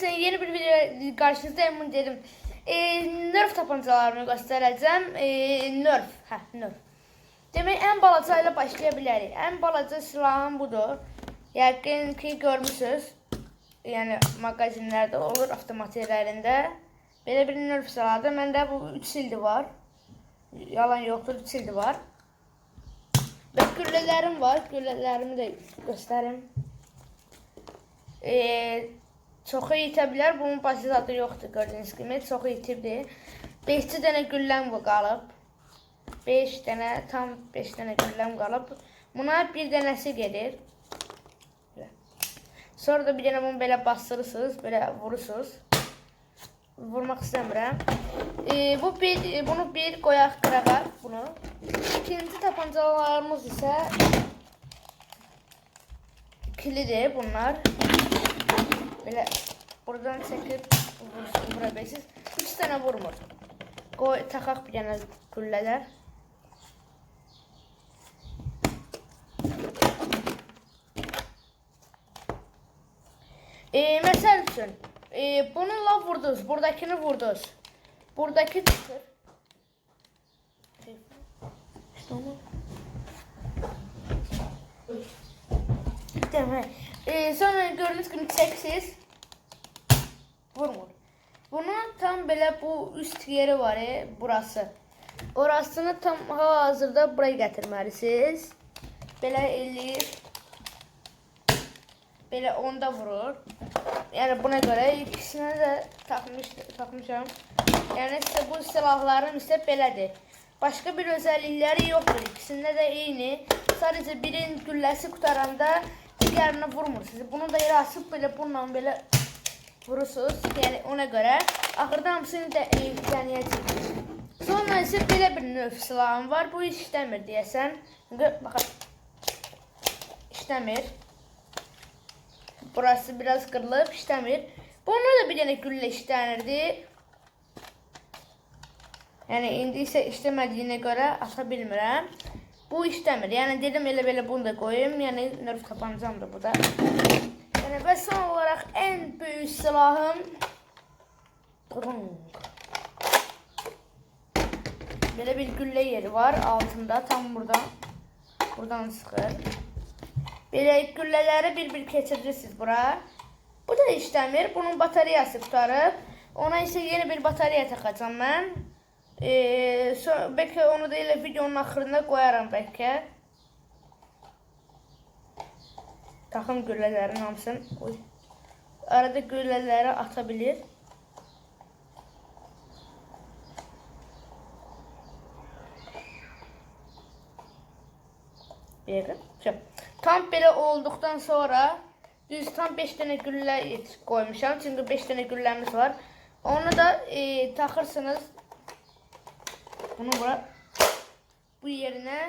size yeni bir video karşınızdayım dedim. E, nerf tapancalarını göstereceğim. E, nerf. Hə, nerf. Demək ən balaca ilə başlaya bilərik. Ən balaca silahım budur. Yəqin ki görmüsünüz. Yəni mağazinlərdə olur avtomatiklərində. Belə bir nerf silahıdır. Məndə bu 3 ildir var. Yalan yoxdur, 3 ildir var. Və güllələrim var. Güllələrimi də göstərim. Ee, çoxu bilər. Bunun başı zadı yoxdur gördüyünüz kimi. Çoxu itibdir. 5 dənə gülləm qalıb. 5 dənə, tam 5 dənə gülləm qalıb. Buna bir dənəsi gedir. Sonra da bir dənə bunu belə bastırırsınız, belə vurursunuz. Vurmaq istəmirəm. Ee, bu bir, bunu bir qoyaq qırağa bunu. İkinci tapancalarımız isə ikilidir bunlar. Böyle buradan çekip vursun vurabilirsiniz. Üç tane vurmur. Koy takak bir tane gülleler. Ee, mesela için e, bununla vurdunuz. Buradakini vurdunuz. Buradaki çıkır. İşte onu. Ee, sonra gördüğünüz gibi çeksiz vurmur. Bunun tam belə bu üst yeri var, e, burası. Orasını tam hazırda buraya gətirməlisiniz. Belə eləyir. Belə onda vurur. Yəni buna görə ikisini də takmış takmışam. Yəni sizə bu silahların isə belədir. Başqa bir özəllikləri yoxdur. İkisində də eyni. Sadəcə birinin gülləsi qutaranda digərini vurmursunuz. Bunu da yerə asıb belə bununla belə vurursunuz. Yəni ona görə axırda hamısını da e, denəyəcəksiniz. Sonra isə belə bir növ silahım var. Bu işləmir deyəsən. Baxın. İşləmir. Burası biraz qırılıb, işləmir. Bunda da bir dənə güllə işlənirdi. Yəni indi isə işləmədiyinə görə ata bilmirəm. Bu işləmir. Yəni dedim elə belə bunu da qoyum. Yəni nerf tapancamdır bu da. Yəni son olaraq ən böyük silahım Drong. Belə bir güllə yeri var altında tam burada. Buradan sıxır. Belə güllələri bir-bir keçirirsiniz bura. Bu da işləmir. Bunun bataryası qutarıb. Ona isə yeni bir batarya taxacam mən. Ee, bəlkə onu da elə videonun axırında qoyaram bəlkə. Taxım güllələrin hamısını. Oy. Arada güllələri ata bilir. Şey, Tam belə olduqdan sonra düz tam 5 dənə güllə qoymuşam. Çünki 5 dənə gülləmiz var. Onu da e, taxırsınız. Bunu bura bu yerinə.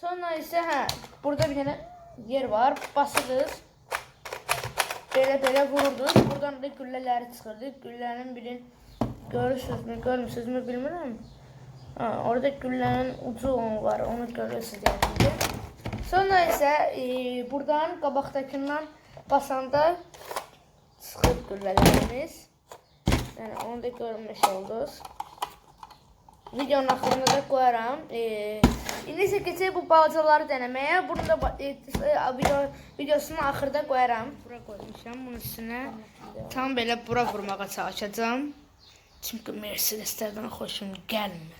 Sonra isə hə, burada bir dənə yer var. Basırdınız. Belə belə vururdunuz. Buradan da güllələri çıxırdı. Güllənin birini görürsünüzmü, görmürsünüzmü bilmirəm. Ha, orada güllənin ucu var. Onu görürsünüz yəni. Sonra isə e, buradan qabaqdakından basanda çıxır güllələrimiz. Yəni onu da görmüş oldunuz. Videonun axırına da qoyaram. E, indi isə keçək bu balacaları denəməyə. Bunu da e, e, video, videosunun axırda qoyaram. Bura qoymuşam bunun üstünə. Tam belə bura vurmağa çalışacağam. Çünki Mercedeslərdən xoşum gəlmir.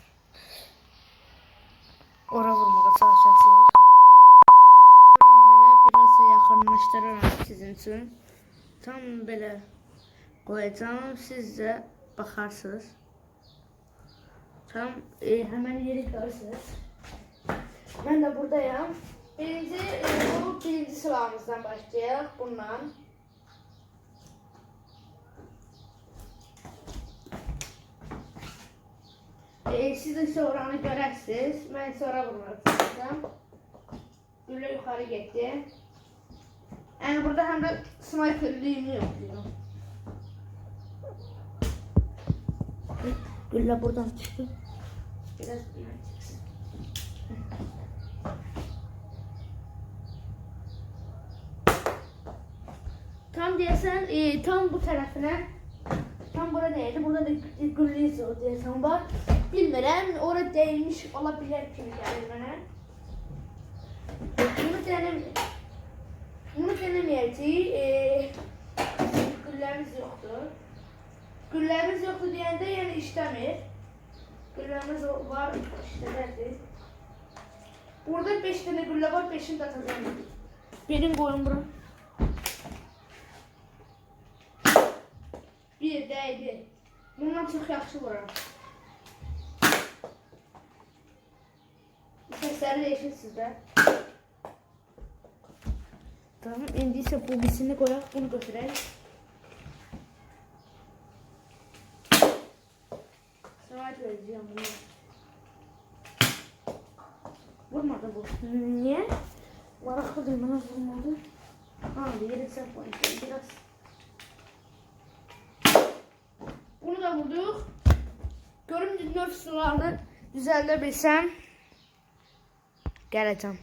Ora vurmağa çalışacağıq. Oradan belə biraz da sizin üçün. Tam belə qoyacağam. Siz də baxarsınız. Tam e, hemen yeri görürsünüz. Ben de buradayım. Birinci, e, bu birinci silahımızdan başlayalım. Bundan. E, siz de sonra onu görərsiniz. Ben sonra vurmak çalışacağım. Gülle yukarı gitti. Yani burada hem de sniperliğimi yapıyorum. Gülle buradan çıktı. Biraz. Tam diyesen e, tam bu tarafına tam bura değildi. Burada da gülü izi o diyesen var. Bilmirəm, orada değilmiş olabilir kimi gəlir mənə. Bunu denem bunu denemeyəcəyik. E, güllərimiz yoxdur. Güllərimiz yoxdur deyəndə yəni işləmir. Güllərimiz var, işlədərdir. Burada 5 dənə güllə var, 5-ini də atacağım. Birini qoyun bura. Bir dəydi. Bundan çox yaxşı vururam. Səsləri eşitsiz də. Tamam, indi isə bu birisini qoyaq, bunu götürək. Sonra verəcəyəm bunu. Vurmadı bu. Niye? Maraqlıdır, mənə vurmadı. Ha, bir səhv qoyacağım, biraz. Bunu da vurduk. Görüm nöf sularını düzeltebilsem. Geleceğim.